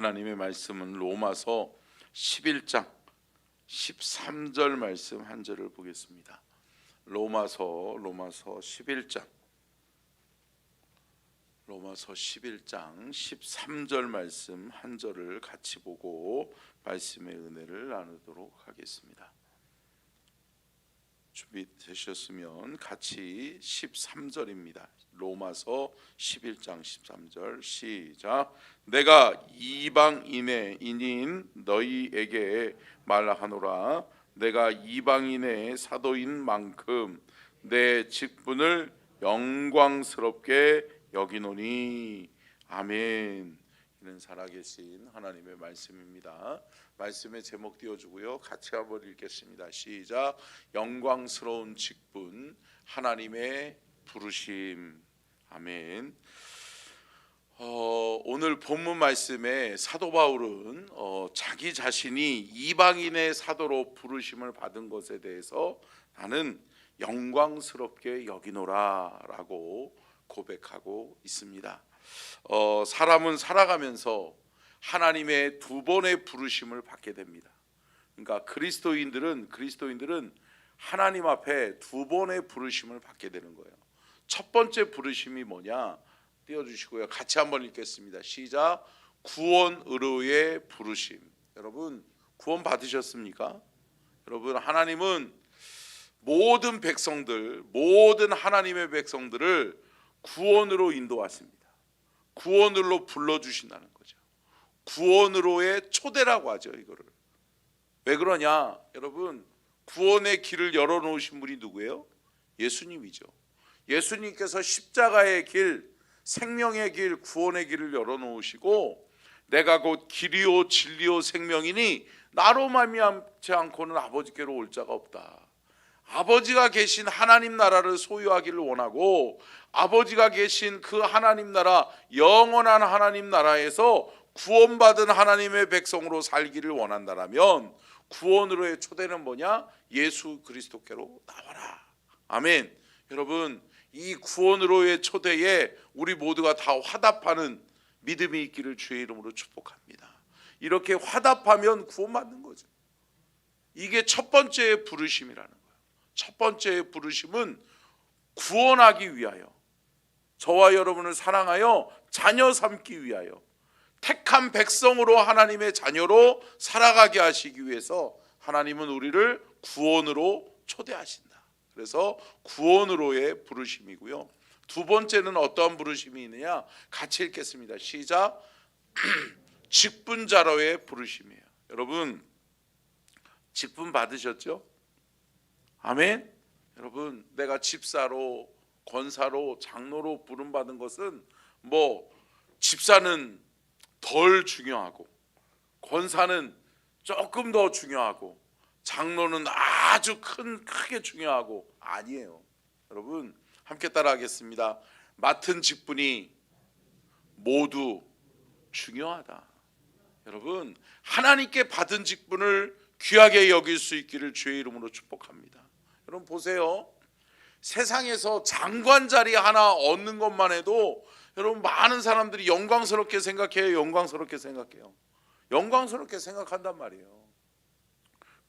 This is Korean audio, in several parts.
하나님의 말씀은 로마서 11장 13절 말씀 한 절을 보겠습니다. 로마서 로마서 11장 로마서 11장 13절 말씀 한 절을 같이 보고 말씀의 은혜를 나누도록 하겠습니다. 준비되셨으면 같이 13절입니다. 로마서 11장 13절 시작 내가 이방인의 인인 너희에게 말하노라 내가 이방인의 사도인 만큼 내 직분을 영광스럽게 여기노니 아멘 이는 살아계신 하나님의 말씀입니다. 말씀의 제목 띄워주고요. 같이 한번 읽겠습니다. 시작. 영광스러운 직분, 하나님의 부르심. 아멘. 어, 오늘 본문 말씀에 사도 바울은 어, 자기 자신이 이방인의 사도로 부르심을 받은 것에 대해서 나는 영광스럽게 여기노라라고 고백하고 있습니다. 어, 사람은 살아가면서 하나님의 두 번의 부르심을 받게 됩니다. 그러니까 그리스도인들은 그리스도인들은 하나님 앞에 두 번의 부르심을 받게 되는 거예요. 첫 번째 부르심이 뭐냐? 띄워주시고요. 같이 한번 읽겠습니다. 시작. 구원 의로의 부르심. 여러분 구원 받으셨습니까? 여러분 하나님은 모든 백성들, 모든 하나님의 백성들을 구원으로 인도하십니다. 구원으로 불러주신다는 거죠. 구원으로의 초대라고 하죠 이거를. 왜 그러냐, 여러분 구원의 길을 열어놓으신 분이 누구예요? 예수님이죠. 예수님께서 십자가의 길, 생명의 길, 구원의 길을 열어놓으시고 내가 곧 길이요 진리요 생명이니 나로 말미암지 않고는 아버지께로 올 자가 없다. 아버지가 계신 하나님 나라를 소유하기를 원하고 아버지가 계신 그 하나님 나라 영원한 하나님 나라에서 구원받은 하나님의 백성으로 살기를 원한다라면 구원으로의 초대는 뭐냐? 예수 그리스도께로 나와라. 아멘. 여러분 이 구원으로의 초대에 우리 모두가 다 화답하는 믿음이 있기를 주의 이름으로 축복합니다. 이렇게 화답하면 구원받는 거죠. 이게 첫 번째 부르심이라는 거예요. 첫 번째 부르심은 구원하기 위하여 저와 여러분을 사랑하여 자녀 삼기 위하여 택한 백성으로 하나님의 자녀로 살아가게 하시기 위해서 하나님은 우리를 구원으로 초대하신다. 그래서 구원으로의 부르심이고요. 두 번째는 어떠한 부르심이 있느냐? 같이 읽겠습니다. 시작. 직분자로의 부르심이에요. 여러분 직분 받으셨죠? 아멘. 여러분 내가 집사로 권사로 장로로 부름 받은 것은 뭐 집사는 덜 중요하고 권사는 조금 더 중요하고 장로는 아주 큰 크게 중요하고 아니에요. 여러분 함께 따라하겠습니다. 맡은 직분이 모두 중요하다. 여러분 하나님께 받은 직분을 귀하게 여길 수 있기를 주의 이름으로 축복합니다. 여러분 보세요. 세상에서 장관 자리 하나 얻는 것만 해도 여러분 많은 사람들이 영광스럽게 생각해요. 영광스럽게 생각해요. 영광스럽게 생각한단 말이에요.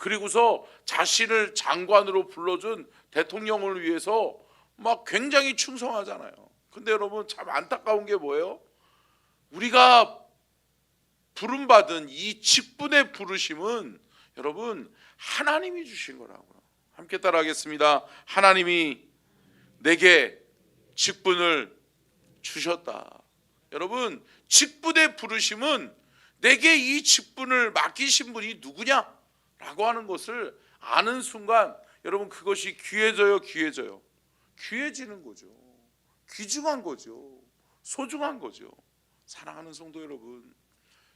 그리고서 자신을 장관으로 불러준 대통령을 위해서 막 굉장히 충성하잖아요. 근데 여러분 참 안타까운 게 뭐예요? 우리가 부름받은 이 직분의 부르심은 여러분 하나님이 주신 거라고요. 함께 따라하겠습니다. 하나님이 내게 직분을 주셨다. 여러분 직분의 부르심은 내게 이 직분을 맡기신 분이 누구냐 라고 하는 것을 아는 순간 여러분 그것이 귀해져요, 귀해져요. 귀해지는 거죠. 귀중한 거죠. 소중한 거죠. 사랑하는 성도 여러분,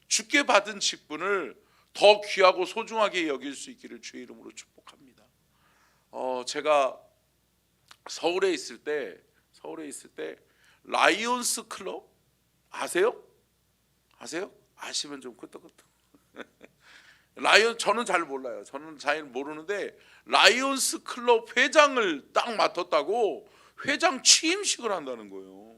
주께 받은 직분을 더 귀하고 소중하게 여길 수 있기를 주의 이름으로 축복합니다. 어, 제가 서울에 있을 때 서울에 있을 때 라이온스 클럽 아세요? 아세요? 아시면 좀 끄떡끄떡. 라이온 저는 잘 몰라요. 저는 잘 모르는데 라이온스 클럽 회장을 딱 맡았다고 회장 취임식을 한다는 거예요.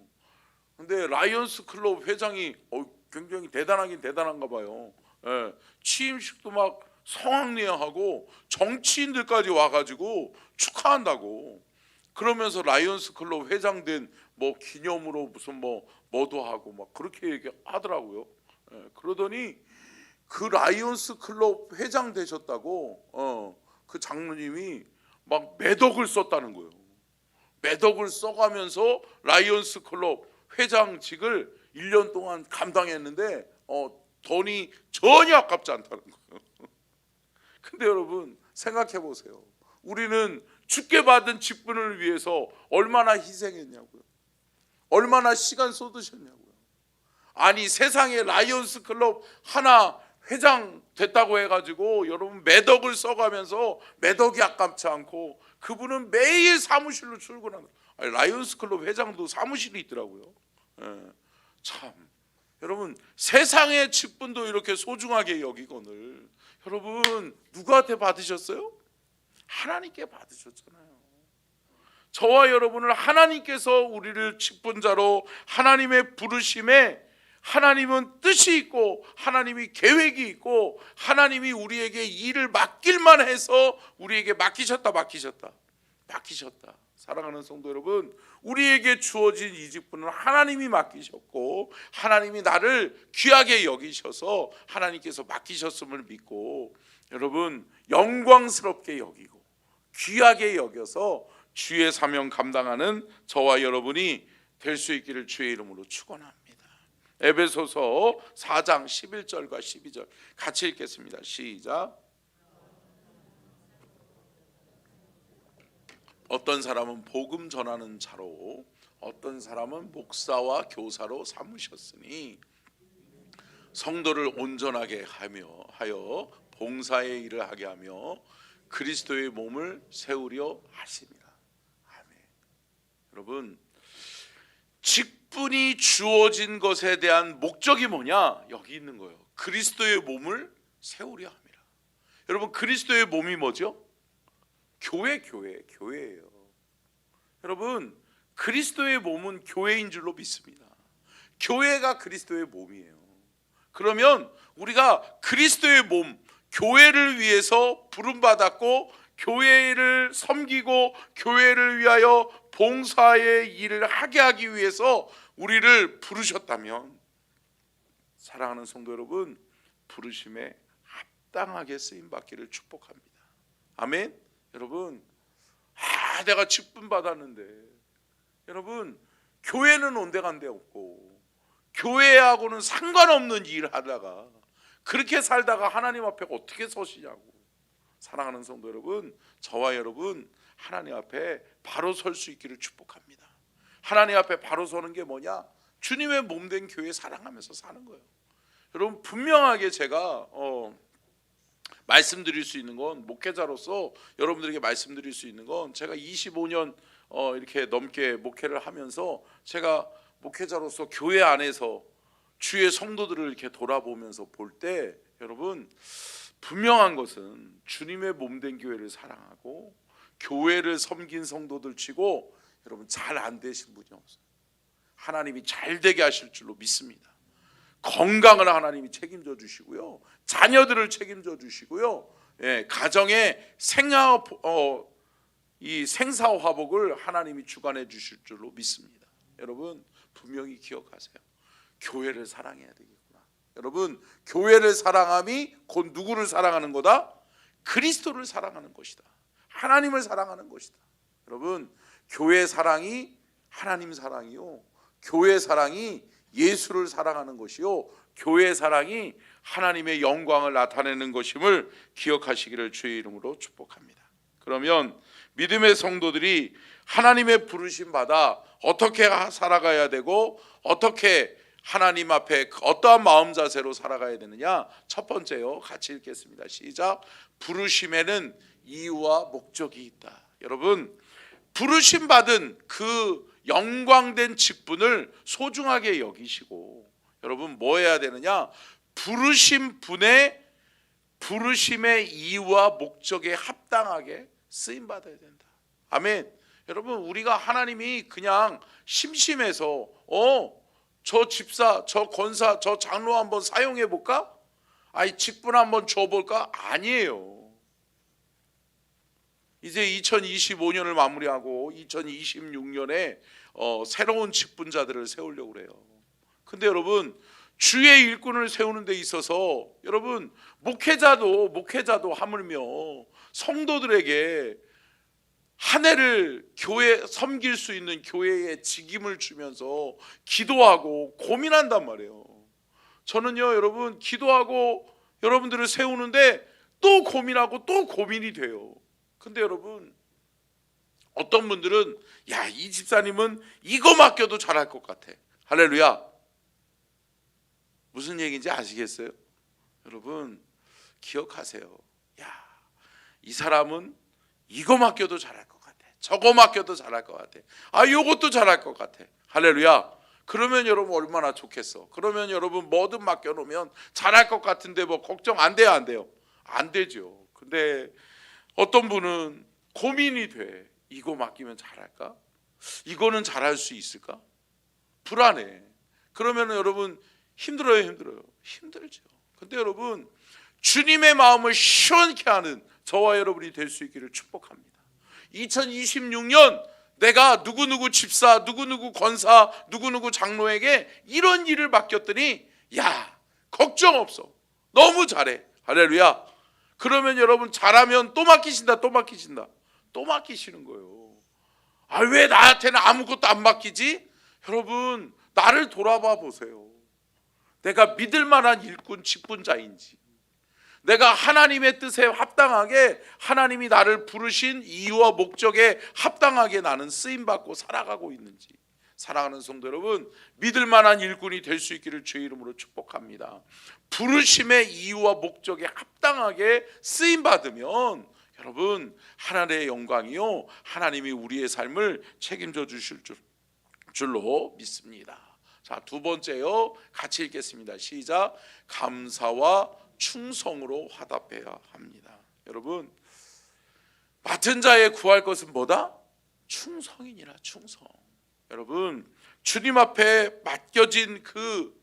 근데 라이온스 클럽 회장이 어, 굉장히 대단하긴 대단한가 봐요. 예, 취임식도 막 성황리하고 정치인들까지 와가지고 축하한다고. 그러면서 라이온스 클럽 회장된 뭐 기념으로 무슨 뭐 뭐도 하고 막 그렇게 얘기하더라고요. 예, 그러더니 그 라이온스 클럽 회장 되셨다고 어, 그 장로님이 막 매덕을 썼다는 거예요. 매덕을 써가면서 라이온스 클럽 회장직을 1년 동안 감당했는데 어, 돈이 전혀 아깝지 않다는 거예요. 근데 여러분 생각해 보세요. 우리는 죽게 받은 직분을 위해서 얼마나 희생했냐고요. 얼마나 시간 쏟으셨냐고요. 아니 세상에 라이온스 클럽 하나 회장 됐다고 해가지고 여러분 매덕을 써가면서 매덕이 아깝지 않고 그분은 매일 사무실로 출근하는 아니, 라이온스 클럽 회장도 사무실이 있더라고요. 예, 참 여러분 세상의 직분도 이렇게 소중하게 여기거늘 여러분 누구한테 받으셨어요? 하나님께 받으셨잖아요. 저와 여러분을 하나님께서 우리를 직분자로 하나님의 부르심에 하나님은 뜻이 있고 하나님이 계획이 있고 하나님이 우리에게 일을 맡길만 해서 우리에게 맡기셨다 맡기셨다 맡기셨다 사랑하는 성도 여러분 우리에게 주어진 이 직분은 하나님이 맡기셨고 하나님이 나를 귀하게 여기셔서 하나님께서 맡기셨음을 믿고 여러분 영광스럽게 여기고 귀하게 여겨서 주의 사명 감당하는 저와 여러분이 될 수 있기를 주의 이름으로 축원합니다. 에베소서 4장 11절과 12절 같이 읽겠습니다. 시작. 어떤 사람은 복음 전하는 자로 어떤 사람은 목사와 교사로 삼으셨으니 성도를 온전하게 하며 하여 봉사의 일을 하게 하며 그리스도의 몸을 세우려 하십니다. 아멘. 여러분 직 분이 주어진 것에 대한 목적이 뭐냐? 여기 있는 거예요. 그리스도의 몸을 세우려 합니다. 여러분 그리스도의 몸이 뭐죠? 교회 교회 교회예요. 여러분 그리스도의 몸은 교회인 줄로 믿습니다. 교회가 그리스도의 몸이에요. 그러면 우리가 그리스도의 몸 교회를 위해서 부름 받았고 교회를 섬기고 교회를 위하여 봉사의 일을 하게 하기 위해서 우리를 부르셨다면 사랑하는 성도 여러분 부르심에 합당하게 쓰임 받기를 축복합니다. 아멘. 여러분 아 내가 직분 받았는데 여러분 교회는 온데간데 없고 교회하고는 상관없는 일을 하다가 그렇게 살다가 하나님 앞에 어떻게 서시냐고 사랑하는 성도 여러분 저와 여러분 하나님 앞에 바로 설 수 있기를 축복합니다. 하나님 앞에 바로 서는 게 뭐냐? 주님의 몸 된 교회 사랑하면서 사는 거예요. 여러분 분명하게 제가 어, 말씀드릴 수 있는 건 목회자로서 여러분들에게 말씀드릴 수 있는 건 제가 25년 어, 이렇게 넘게 목회를 하면서 제가 목회자로서 교회 안에서 주의 성도들을 이렇게 돌아보면서 볼 때 여러분 분명한 것은 주님의 몸 된 교회를 사랑하고 교회를 섬긴 성도들 치고 여러분 잘 안 되신 분이 없어요. 하나님이 잘 되게 하실 줄로 믿습니다. 건강을 하나님이 책임져 주시고요. 자녀들을 책임져 주시고요. 예, 가정의 생화 어, 이 생사 화복을 하나님이 주관해 주실 줄로 믿습니다. 여러분 분명히 기억하세요. 교회를 사랑해야 되겠구나. 여러분 교회를 사랑함이 곧 누구를 사랑하는 거다? 그리스도를 사랑하는 것이다. 하나님을 사랑하는 것이다. 여러분 교회 사랑이 하나님 사랑이요. 교회 사랑이 예수를 사랑하는 것이요. 교회 사랑이 하나님의 영광을 나타내는 것임을 기억하시기를 주의 이름으로 축복합니다. 그러면 믿음의 성도들이 하나님의 부르심 받아 어떻게 살아가야 되고 어떻게 하나님 앞에 어떠한 마음 자세로 살아가야 되느냐? 첫 번째요. 같이 읽겠습니다. 시작. 부르심에는 이유와 목적이 있다. 여러분, 부르심 받은 그 영광된 직분을 소중하게 여기시고 여러분 뭐 해야 되느냐? 부르심 분의 부르심의 이유와 목적에 합당하게 쓰임 받아야 된다. 아멘. 여러분 우리가 하나님이 그냥 심심해서 어 저 집사, 저 권사, 저 장로 한번 사용해 볼까? 아이 직분 한번 줘 볼까? 아니에요. 이제 2025년을 마무리하고 2026년에 어, 새로운 직분자들을 세우려고 그래요. 근데 여러분 주의 일꾼을 세우는 데 있어서 여러분 목회자도 목회자도 하물며 성도들에게 한 해를 교회 섬길 수 있는 교회에 직임을 주면서 기도하고 고민한단 말이에요. 저는요, 여러분 기도하고 여러분들을 세우는데 또 고민하고 또 고민이 돼요. 근데 여러분 어떤 분들은 야, 이 집사님은 이거 맡겨도 잘할 것 같아. 할렐루야. 무슨 얘기인지 아시겠어요? 여러분 기억하세요. 야, 이 사람은 이거 맡겨도 잘할 것 같아. 저거 맡겨도 잘할 것 같아. 아, 요것도 잘할 것 같아. 할렐루야. 그러면 여러분 얼마나 좋겠어. 그러면 여러분 뭐든 맡겨놓으면 잘할 것 같은데 뭐 걱정 안 돼요, 안 돼요? 안 되죠. 근데 어떤 분은 고민이 돼. 이거 맡기면 잘할까? 이거는 잘할 수 있을까? 불안해. 그러면 여러분 힘들어요, 힘들어요. 힘들죠. 근데 여러분 주님의 마음을 시원케 하는 저와 여러분이 될 수 있기를 축복합니다. 2026년 내가 누구누구 집사, 누구누구 권사, 누구누구 장로에게 이런 일을 맡겼더니 야, 걱정 없어. 너무 잘해. 할렐루야. 그러면 여러분 잘하면 또 맡기신다, 또 맡기신다. 또 맡기시는 거예요. 아, 왜 나한테는 아무것도 안 맡기지? 여러분, 나를 돌아봐 보세요. 내가 믿을 만한 일꾼, 직분자인지. 내가 하나님의 뜻에 합당하게 하나님이 나를 부르신 이유와 목적에 합당하게 나는 쓰임 받고 살아가고 있는지 사랑하는 성도 여러분 믿을 만한 일꾼이 될 수 있기를 주의 이름으로 축복합니다. 부르심의 이유와 목적에 합당하게 쓰임 받으면 여러분 하나님의 영광이요 하나님이 우리의 삶을 책임져 주실 줄, 줄로 믿습니다. 자, 두 번째요. 같이 읽겠습니다. 시작. 감사와 충성으로 화답해야 합니다. 여러분 맡은 자의 구할 것은 뭐다? 충성이니라 충성. 여러분 주님 앞에 맡겨진 그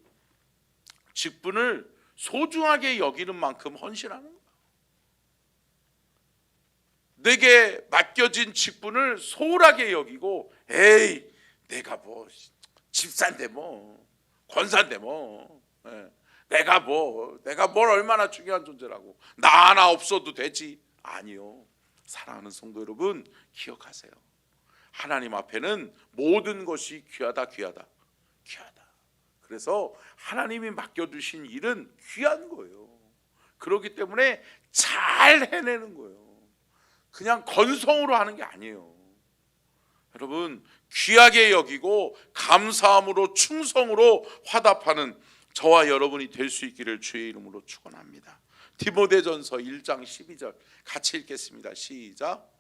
직분을 소중하게 여기는 만큼 헌신하는 거야. 내게 맡겨진 직분을 소홀하게 여기고 에이 내가 뭐 집사인데 뭐 권사인데 뭐 예. 내가 뭐 내가 뭘 얼마나 중요한 존재라고. 나 하나 없어도 되지. 아니요. 사랑하는 성도 여러분 기억하세요. 하나님 앞에는 모든 것이 귀하다 귀하다 귀하다. 그래서 하나님이 맡겨두신 일은 귀한 거예요. 그렇기 때문에 잘 해내는 거예요. 그냥 건성으로 하는 게 아니에요. 여러분 귀하게 여기고 감사함으로 충성으로 화답하는 저와 여러분이 될 수 있기를 주의 이름으로 축원합니다. 디모데전서 1장 12절 같이 읽겠습니다. 시작.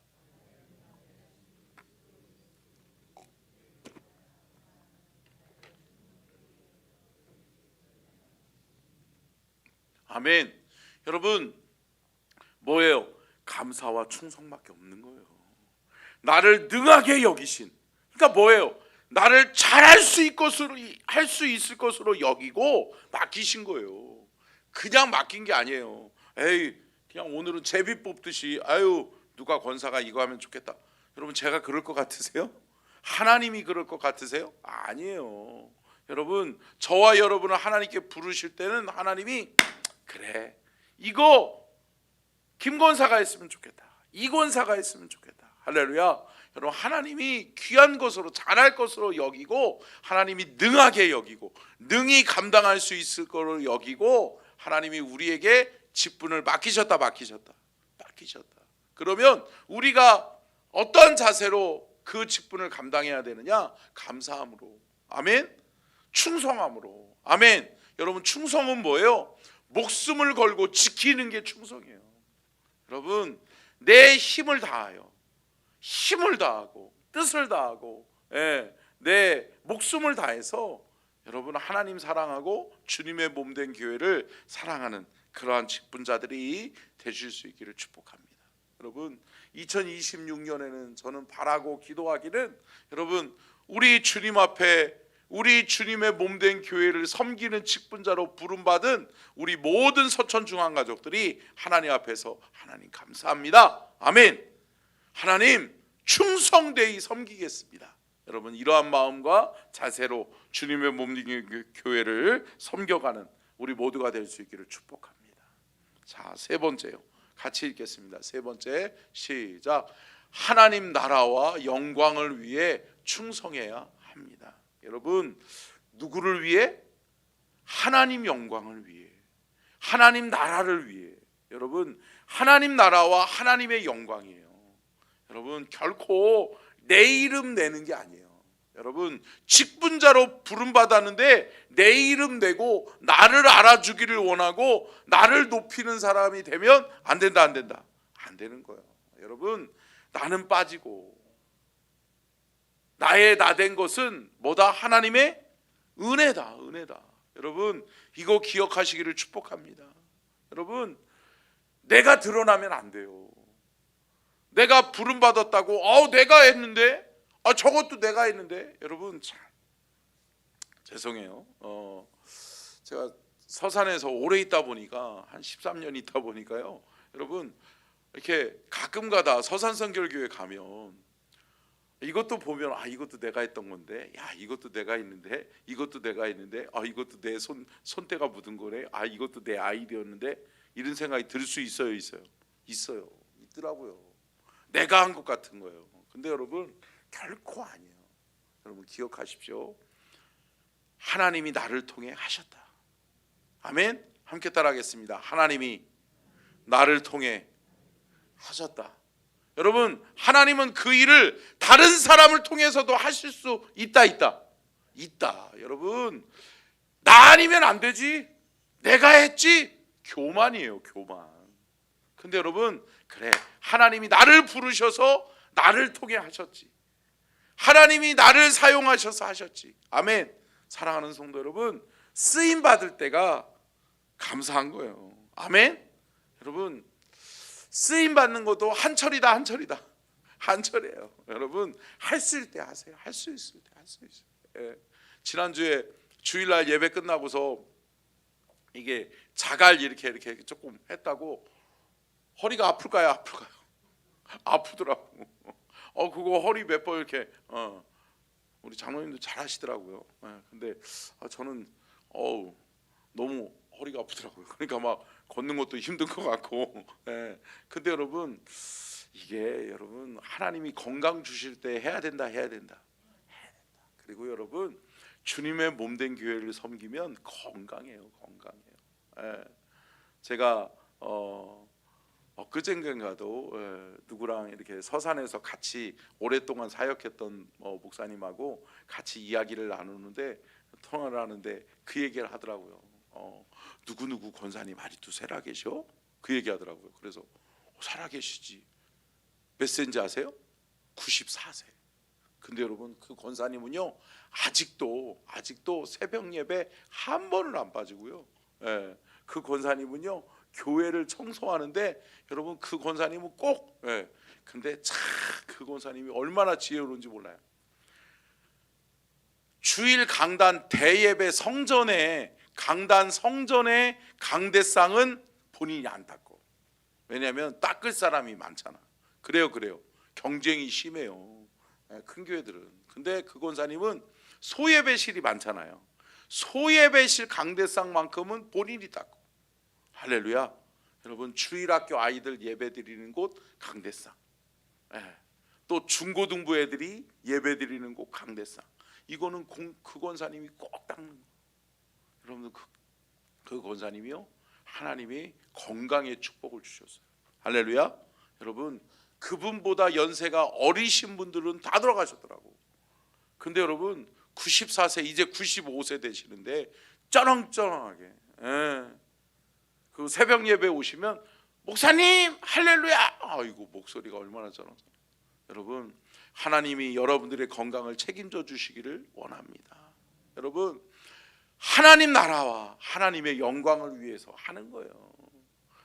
아멘. 여러분 뭐예요? 감사와 충성밖에 없는 거예요. 나를 능하게 여기신. 그러니까 뭐예요? 나를 잘할 수 있을 것으로 할 수 있을 것으로 여기고 맡기신 거예요. 그냥 맡긴 게 아니에요. 에이, 그냥 오늘은 제비 뽑듯이 아유 누가 권사가 이거 하면 좋겠다. 여러분 제가 그럴 것 같으세요? 하나님이 그럴 것 같으세요? 아니에요. 여러분 저와 여러분을 하나님께 부르실 때는 하나님이 그래 이거 김 권사가 했으면 좋겠다. 이 권사가 했으면 좋겠다. 할렐루야. 여러분 하나님이 귀한 것으로 잘할 것으로 여기고 하나님이 능하게 여기고 능히 감당할 수 있을 거로 여기고 하나님이 우리에게 직분을 맡기셨다 맡기셨다 맡기셨다. 그러면 우리가 어떤 자세로 그 직분을 감당해야 되느냐? 감사함으로. 아멘. 충성함으로. 아멘. 여러분 충성은 뭐예요? 목숨을 걸고 지키는 게 충성이에요. 여러분 내 힘을 다하여 힘을 다하고 뜻을 다하고 예, 내 목숨을 다해서 여러분 하나님 사랑하고 주님의 몸 된 교회를 사랑하는 그러한 직분자들이 되실 수 있기를 축복합니다. 여러분 2026년에는 저는 바라고 기도하기는 여러분 우리 주님 앞에 우리 주님의 몸 된 교회를 섬기는 직분자로 부름받은 우리 모든 서천 중앙 가족들이 하나님 앞에서 하나님 감사합니다. 아멘. 하나님 충성되이 섬기겠습니다. 여러분 이러한 마음과 자세로 주님의 몸된 교회를 섬겨가는 우리 모두가 될 수 있기를 축복합니다. 자, 세 번째요. 같이 읽겠습니다. 세 번째 시작. 하나님 나라와 영광을 위해 충성해야 합니다. 여러분 누구를 위해? 하나님 영광을 위해. 하나님 나라를 위해. 여러분 하나님 나라와 하나님의 영광이에요. 여러분 결코 내 이름 내는 게 아니에요. 여러분 직분자로 부름 받았는데 내 이름 내고 나를 알아주기를 원하고 나를 높이는 사람이 되면 안 된다 안 된다 안 되는 거예요. 여러분 나는 빠지고 나의 나 된 것은 뭐다 하나님의 은혜다 은혜다. 여러분 이거 기억하시기를 축복합니다. 여러분 내가 드러나면 안 돼요. 내가 부름 받았다고 어 내가 했는데? 아 저것도 내가 했는데? 여러분 참. 죄송해요. 어 제가 서산에서 오래 있다 보니까 한 13년 있다 보니까요. 여러분 이렇게 가끔가다 서산 성결교회 가면 이것도 보면 아 이것도 내가 했던 건데 야 이것도 내가 했는데 이것도 내가 했는데 아 이것도 내 손 손때가 묻은 거네 아 이것도 내 아이디어였는데 이런 생각이 들 수 있어요 있어요. 있어요. 있더라고요 내가 한 것 같은 거예요. 근데 여러분 결코 아니에요. 여러분 기억하십시오. 하나님이 나를 통해 하셨다. 아멘? 함께 따라하겠습니다. 하나님이 나를 통해 하셨다. 여러분 하나님은 그 일을 다른 사람을 통해서도 하실 수 있다 있다. 있다. 여러분 나 아니면 안 되지. 내가 했지. 교만이에요 교만. 근데 여러분 그래 하나님이 나를 부르셔서 나를 통해 하셨지. 하나님이 나를 사용하셔서 하셨지. 아멘. 사랑하는 성도 여러분 쓰임 받을 때가 감사한 거예요. 아멘. 여러분 쓰임 받는 것도 한철이다 한철이다. 한철이에요. 여러분 있을 때 하세요. 할 수 있을 때 할 수 있어요 예. 지난주에 주일날 예배 끝나고서 이게 자갈 이렇게 이렇게 조금 했다고 허리가 아플까요 아플까요 아프더라고 어 그거 허리 몇 번 이렇게 어 우리 장로님도 잘 하시더라고요 예. 근데 아, 저는 어우 너무 허리가 아프더라고요 그러니까 막 걷는 것도 힘든 것 같고 예. 근데 여러분 이게 여러분 하나님이 건강 주실 때 해야 된다 해야 된다 그리고 여러분 주님의 몸 된 교회를 섬기면 건강해요 건강해요 예. 제가 어 엊그젠가도 예, 누구랑 이렇게 서산에서 같이 오랫동안 사역했던 어, 목사님하고 같이 이야기를 나누는데 통화를 하는데 그 얘기를 하더라고요. 어, 누구 누구 권사님 아직도 살아 계셔? 그 얘기 하더라고요. 그래서 어, 살아 계시지. 몇 세인지 아세요? 94세. 근데 여러분 그 권사님은요 아직도 아직도 새벽 예배 한 번을 안 빠지고요. 예, 그 권사님은요 교회를 청소하는데 여러분 그 권사님은 꼭 예, 근데 참 그 권사님이 얼마나 지혜로운지 몰라요. 주일 강단 대예배 성전에 강단 성전의 강대상은 본인이 안 닦고 왜냐하면 닦을 사람이 많잖아. 그래요, 그래요. 경쟁이 심해요. 예, 큰 교회들은. 근데 그 권사님은 소예배실이 많잖아요. 소예배실 강대상만큼은 본인이 닦고. 할렐루야. 여러분 주일학교 아이들 예배 드리는 곳 강대상. 예. 또 중고등부 애들이 예배 드리는 곳 강대상. 이거는 공, 그 권사님이 꼭 닦는 거. 여러분 그, 그 권사님이요 하나님이 건강의 축복을 주셨어요. 할렐루야. 여러분 그분보다 연세가 어리신 분들은 다 돌아가셨더라고. 근데 여러분 94세 이제 95세 되시는데 쩌렁쩌렁하게 예. 그 새벽 예배 오시면 목사님 할렐루야! 아이고 목소리가 얼마나 쩌렁 여러분 하나님이 여러분들의 건강을 책임져 주시기를 원합니다. 여러분 하나님 나라와 하나님의 영광을 위해서 하는 거예요.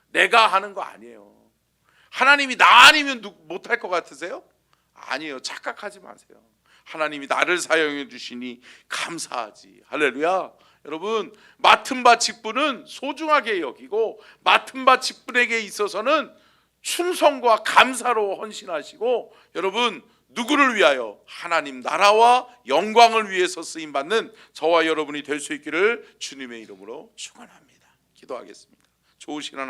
내가 하는 거 아니에요. 하나님이 나 아니면 못할 것 같으세요? 아니에요. 착각하지 마세요. 하나님이 나를 사용해 주시니 감사하지. 할렐루야. 여러분 맡은 바 직분은 소중하게 여기고 맡은 바 직분에게 있어서는 충성과 감사로 헌신하시고 여러분 누구를 위하여 하나님 나라와 영광을 위해서 쓰임 받는 저와 여러분이 될 수 있기를 주님의 이름으로 축원합니다. 기도하겠습니다. 좋으신 하나님